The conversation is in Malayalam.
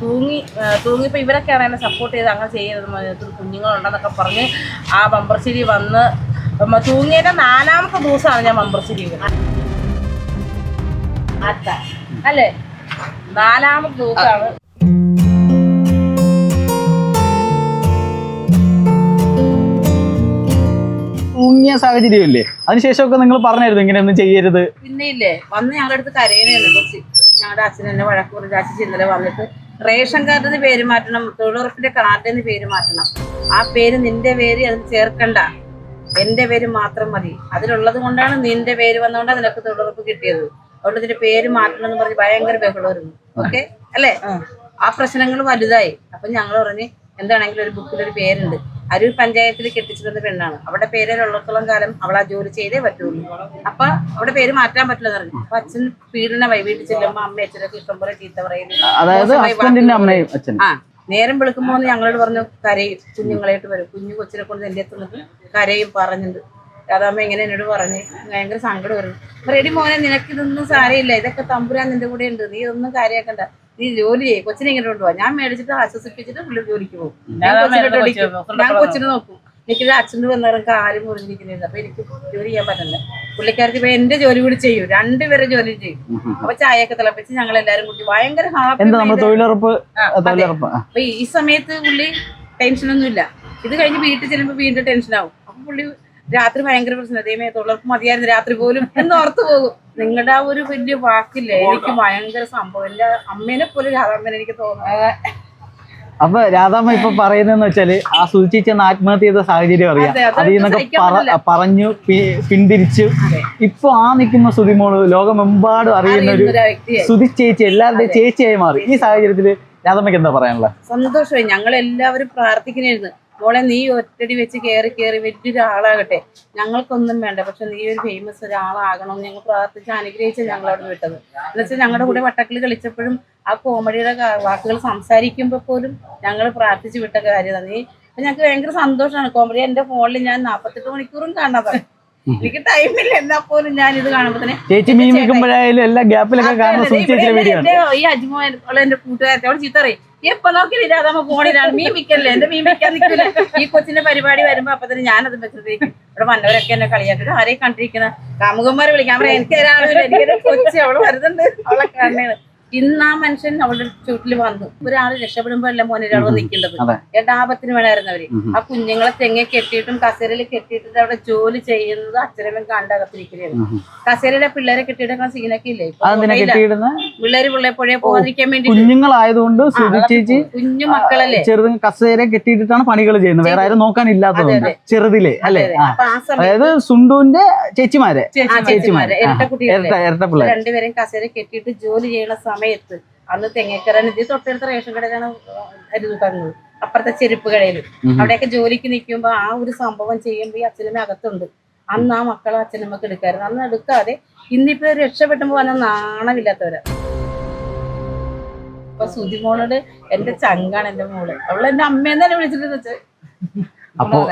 തൂങ്ങി ആ, തൂങ്ങിയപ്പോ ഇവരൊക്കെയാണ് എന്നെ സപ്പോർട്ട് ചെയ്ത് അങ്ങനെ ചെയ്യരുത് മോനെ, ഒത്തിരി കുഞ്ഞുങ്ങളുണ്ടെന്നൊക്കെ പറഞ്ഞ് ആ ബമ്പർശ്ശേരി വന്ന് തൂങ്ങിയതിന്റെ നാലാമത്തെ ദിവസമാണ് ഞാൻ ബമ്പർശ്ശേരി അത്ത അല്ലേ? നാലാമത്തെ ദിവസമാണ്. സാഹചര്യമല്ലേ? അതിനുശേഷമൊക്കെ നിങ്ങൾ പറഞ്ഞായിരുന്നു ഇങ്ങനെ ഒന്നും ചെയ്യരുത്. പിന്നെ ഇല്ലേ വന്ന് ഞങ്ങളുടെ അടുത്ത് കരയണേ കുറച്ച്. ഞങ്ങളുടെ അച്ഛൻ എന്നെ വഴക്ക് പറഞ്ഞ അച്ഛൻ ഇന്നലെ വന്നിട്ട് റേഷൻ കാർഡിന് പേര് മാറ്റണം തൊഴിലുറപ്പിന്റെ കാർഡിന് പേര് മാറ്റണം. ആ പേര് നിന്റെ പേര് അത് ചേർക്കണ്ട. എന്റെ പേര് മാത്രം മതി. അതിലുള്ളത് കൊണ്ടാണ് നിന്റെ പേര് വന്നുകൊണ്ട് അതിനൊക്കെ തൊഴിലുറപ്പ് കിട്ടിയത്. അതുകൊണ്ട് ഇതിന്റെ പേര് മാറ്റണം എന്ന് പറഞ്ഞ് ഭയങ്കര ബഹളമായിരുന്നു. ഓക്കെ അല്ലേ? ആ. പ്രശ്നങ്ങൾ വലുതായി. അപ്പൊ ഞങ്ങൾ പറഞ്ഞ് എന്താണെങ്കിലും ഒരു ബുക്കിൽ ഒരു പേരുണ്ട്. അരൂർ പഞ്ചായത്തിൽ കെട്ടിച്ചിരുന്ന പെണ്ണാണ്. അവിടെ പേരിലുള്ളത്തോളം കാലം അവൾ ആ ജോലി ചെയ്തേ പറ്റുള്ളൂ. അപ്പൊ അവിടെ പേര് മാറ്റാൻ പറ്റില്ലെന്ന് പറഞ്ഞു. അപ്പൊ അച്ഛൻ പീഡനമായി വീട്ടിൽ ചെല്ലുമ്പോ അമ്മ അച്ഛനൊക്കെ ഇഷ്ടംപോലെ ചീത്ത പറയുന്നു ആ നേരം വിളിക്കുമ്പോൾ ഞങ്ങളോട് പറഞ്ഞു കരയും കുഞ്ഞുങ്ങളായിട്ട് വരും. കുഞ്ഞു കൊച്ചിനെ കൊണ്ട് എന്റെ അടുത്ത് നിന്നിട്ട് കരയും പറഞ്ഞിട്ടുണ്ട് രാധാമ്മ ഇങ്ങനെ എന്നോട് പറഞ്ഞു ഭയങ്കര സങ്കടം വരും റെഡി മോനെ നിനക്കിതൊന്നും സാരയില്ല സാരമില്ല. ഇതൊക്കെ തമ്പുരാൻ നിന്റെ കൂടെ ഉണ്ട്. നീ ഇതൊന്നും കാര്യാക്കണ്ട. നീ ജോലി ചെയ്യും കൊച്ചിനെ ഇങ്ങനെ കൊണ്ടുപോവാ ഞാൻ മേടിച്ചിട്ട് ആശ്വസിപ്പിച്ചിട്ട് പുള്ളി ജോലിക്ക് പോകും. ഞാൻ കൊച്ചിനെ ഇട്ടോടിക്കും. ഞാൻ കൊച്ചിനെ നോക്കും. എനിക്കൊരു അച്ഛന്റെ വന്നേരം കാൽ മുറിഞ്ഞിരിക്കുന്നത് അപ്പൊ എനിക്ക് ജോലി ചെയ്യാൻ പറ്റില്ല പുള്ളിക്കാർക്ക് ഇപ്പൊ എന്റെ ജോലി കൂടി ചെയ്യും. രണ്ടുപേരെ ജോലി ചെയ്യും. അപ്പൊ ചായയൊക്കെ തിളപ്പിച്ച് ഞങ്ങൾ എല്ലാരും കൂട്ടി ഭയങ്കര ഹാപ്പി എന്താ നമ്മൾ തൊഴിലുറപ്പ്? ആ, തൊഴിലുറപ്പ്. ആ. അപ്പൊ ഈ സമയത്ത് പുള്ളി ടെൻഷനൊന്നും ഇല്ല ഇത് കഴിഞ്ഞ് വീട്ടിൽ ചെല്ലുമ്പോ വീണ്ടും ടെൻഷൻ ആവും അപ്പൊ പുള്ളി രാത്രി ഭയങ്കര പ്രശ്നം അതേമേ തൊഴിലുറപ്പ് മതിയായിരുന്നു രാത്രി പോലും എന്ന് ഓർത്ത് പോകും. നിങ്ങളുടെ ആ ഒരു വലിയ വാക്കില്ലേ എനിക്ക് ഭയങ്കര സംഭവം. എന്റെ അമ്മേനെ പോലും രാധാമ്മ എനിക്ക് തോന്നുന്നത് അപ്പൊ രാധാമ്മ ഇപ്പൊ പറയുന്നതെന്ന് വെച്ചാൽ ആ സൂചിച്ചെന്ന് ആത്മഹത്യ ചെയ്ത സാഹചര്യം അറിയാം. അത് അതിൽ നിന്നൊക്കെ പറ- പറഞ്ഞു പിന്തിരിച്ചു. ഇപ്പൊ ആ നിൽക്കുന്ന സുതിമോൾ ലോകമെമ്പാടും അറിയുന്ന ഒരു സുതി ചേച്ചി എല്ലാവരുടെയും ചേച്ചിയായി മാറി. ഈ സാഹചര്യത്തിൽ രാധാമ്മയ്ക്ക് എന്താ പറയാനുള്ളത്? സന്തോഷമായി. ഞങ്ങൾ എല്ലാവരും പ്രാർത്ഥിക്കണായിരുന്നു മോളെ നീ ഒറ്റടി വെച്ച് കയറി കയറി വലിയൊരാളാകട്ടെ. ഞങ്ങൾക്കൊന്നും വേണ്ട. പക്ഷെ നീ ഒരു ഫേമസ് ഒരാളാകണം. ഞങ്ങൾ പ്രാർത്ഥിച്ച് അനുഗ്രഹിച്ച ഞങ്ങൾ അവിടെ വിട്ടത്. എന്നുവെച്ചാൽ ഞങ്ങളുടെ കൂടെ വട്ടക്കിളി കളിച്ചപ്പോഴും ആ കോമഡിയുടെ വാക്കുകൾ സംസാരിക്കുമ്പോൾ പോലും ഞങ്ങൾ പ്രാർത്ഥിച്ച് വിട്ട കാര്യമാണ് നീ ഞങ്ങൾക്ക് ഭയങ്കര സന്തോഷമാണ് കോമഡി എന്റെ ഫോണിൽ ഞാൻ നാൽപ്പത്തെട്ട് മണിക്കൂറും കാണാതാണ് എനിക്ക് ടൈമില്ല എന്നാ പോലും ഞാൻ ഇത് കാണുമ്പോൾ തന്നെ ചേച്ചി മീൻ വെക്കുമ്പോഴായാലും എല്ലാ ഗ്യാപ്പിലൊക്കെ കാണുന്ന സുതി വീഡിയോ ഈ അജ്മോ എന്റെ കൂട്ടുകാരത്തെ അവിടെ ചീത്ത പറയും. എപ്പൊ നോക്കിയില്ല രാധാമ്മ ഫോണിലാണ് മീൻ വിൽക്കല്ലേ? എന്റെ മീൻ വിൽക്കാൻ നിൽക്കില്ല ഈ കൊച്ചിന്റെ പരിപാടി വരുമ്പോ അപ്പൊ തന്നെ ഞാനത് വെച്ചിരിക്കും ഇവിടെ വന്നവരൊക്കെ എന്നെ കളിയാക്കിട്ട് ആരെയും കണ്ടിരിക്കുന്ന കാമുകന്മാരെ വിളിക്കാൻ എനിക്ക് ഒരാളും എനിക്ക് കൊച്ചി അവൾ വരുന്നുണ്ട്. അവളെ കാണണേണ് ഇന്ന് ആ മനുഷ്യൻ അവളുടെ ചുറ്റിൽ വന്നു. ഒരാൾ രക്ഷപ്പെടുമ്പോ അല്ല മോനെ ഒരാൾ നിൽക്കേണ്ടത്. യഥാപത്തിന് വേണമായിരുന്നവര്. ആ കുഞ്ഞുങ്ങളെ തെങ്ങ കെട്ടിയിട്ടും കസേരയിൽ കെട്ടിയിട്ട് അവിടെ ജോലി ചെയ്യുന്നത് അച്ഛനും കണ്ടകത്തിരിക്കുകയായിരുന്നു കസേരയിലെ പിള്ളേരെ കെട്ടിയിട്ട് സീനൊക്കെ ഇല്ലേ. പിള്ളേര് പിള്ളേ പുഴയെ പോകാതിരിക്കാൻ വേണ്ടി കുഞ്ഞുങ്ങളായതുകൊണ്ട് കുഞ്ഞു മക്കളല്ലേ? ചെറുത് കസേര കെട്ടിയിട്ടാണ് പണികൾ ചെയ്യുന്നത്. വേറെ ആരും നോക്കാനില്ലാത്തതുകൊണ്ട്. ചെറുതിലെ അല്ലെ? അതായത് സുണ്ടുവിന്റെ ചേച്ചിമാരെ. ചേച്ചിമാരെ. ഇരട്ട കുട്ടികളല്ലേ ഇരട്ട ഇരട്ട പിള്ളേർ രണ്ടുപേരും കസേര കെട്ടിയിട്ട് ജോലി ചെയ്യണ സമയത്ത്. അന്ന് തെങ്ങേക്കര നിധി തൊട്ടടുത്ത റേഷൻ കടയിലാണ് അരി തന്നത്. അപ്പുറത്തെ ചെരുപ്പ് കടയിൽ അവിടെയൊക്കെ ജോലിക്ക് നിൽക്കുമ്പോൾ ആ ഒരു സംഭവം ചെയ്യുമ്പോൾ ഈ അച്ഛനമ്മ അകത്തുണ്ട് അന്ന് ആ മക്കളെ അച്ഛനമ്മക്ക് എടുക്കായിരുന്നു. അന്ന് എടുക്കാതെ ഇന്നിപ്പോ രക്ഷപ്പെട്ടുമ്പോ വന്ന നാണമില്ലാത്തവരാ. അപ്പൊ സുതിമോളോട് എന്റെ ചങ്കാണ് എന്റെ മോൾ. അവൾ എന്റെ അമ്മേന്നെ വിളിച്ചിട്ട് വെച്ച് അപ്പോ-.